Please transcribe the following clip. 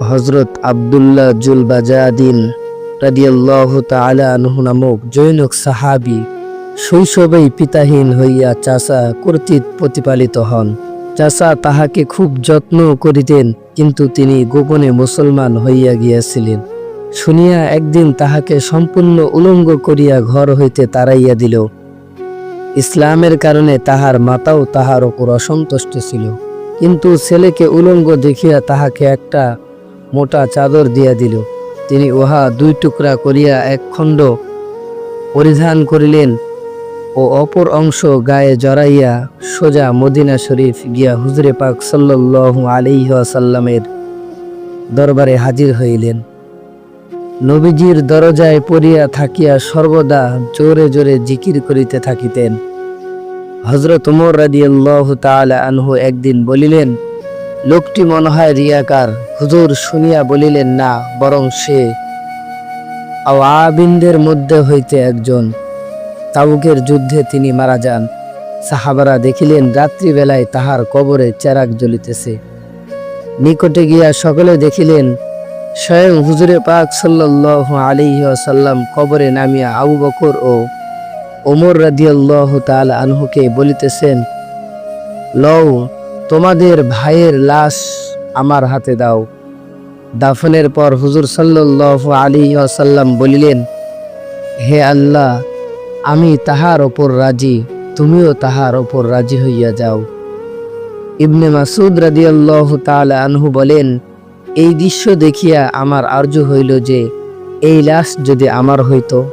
হজরত আবদুল্লাহ জুল বাজাদিন রাদিয়াল্লাহ তালা আনহু নামক জৈনক সাহাবি শৈশবেই পিতাহীন হইয়া চাষা কর্তৃক প্রতিপালিত হন। চাষা তাহাকে খুব যত্ন করিতেন, কিন্তু তিনি গোপনে মুসলমান হইয়া গিয়াছিলেন। শুনিয়া একদিন তাহাকে সম্পূর্ণ উলঙ্গ করিয়া ঘর হইতে তাড়াইয়া দিল। ইসলামের কারণে তাহার মাতাও তাহার ওপর অসন্তুষ্ট ছিল। কিন্তু ছেলেকে উলঙ্গ দেখিয়া তাহাকে একটা মোটা চাদর দিয়া দিল। তিনি উহা দুই টুকরা করিয়া এক খণ্ড পরিধান করিলেন ও অপর অংশ গায়ে জড়াইয়া সোজা মদিনা শরীফ গিয়া হুজরে পাক সাল্লাল্লাহু আলাইহি ওয়াসাল্লামের দরবারে হাজির হইলেন। নবীজির দরজায় পড়িয়া থাকিয়া সর্বদা জোরে জোরে জিকির করিতে থাকিতেন। হজরত উমর রাদিয়াল্লাহু তাআলা আনহু একদিন বলিলেন লোকটি মনে হয় রিয়াকার। হুজুর শুনিয়া বলিলেন, না, বরং সে আওয়াবিনদের মধ্যে হইতে একজন। তাবুকের যুদ্ধে তিনি মারা যান। সাহাবারা দেখিলেন, রাত্রিবেলায় তাহার কবরে চেরাক জ্বলিতেছে। নিকটে গিয়া সকলে দেখিলেন, স্বয়ং হুজুরে পাক সাল্লাল্লাহু আলাইহি ওয়াসাল্লাম কবরে নামিয়া আবু বকর ও ওমর রাদিয়াল্লাহু তাআলা আনহুকে বলিতেছেন, লও তোমাদের ভাইয়ের লাশ আমার হাতে দাও। দাফনের পর হুজুর সাল্লাল্লাহু আলাইহি ওয়াসাল্লাম বলিলেন, হে আল্লাহ, আমি তাহার ওপর রাজি, তুমিও তাহার ওপর রাজি হইয়া যাও। ইবনে মাসুদ রাদিয়াল্লাহু তাআলা আনহু বলেন, এই দৃশ্য দেখিয়া আমার আর্য হইল যে, এই লাশ যদি আমার হইতো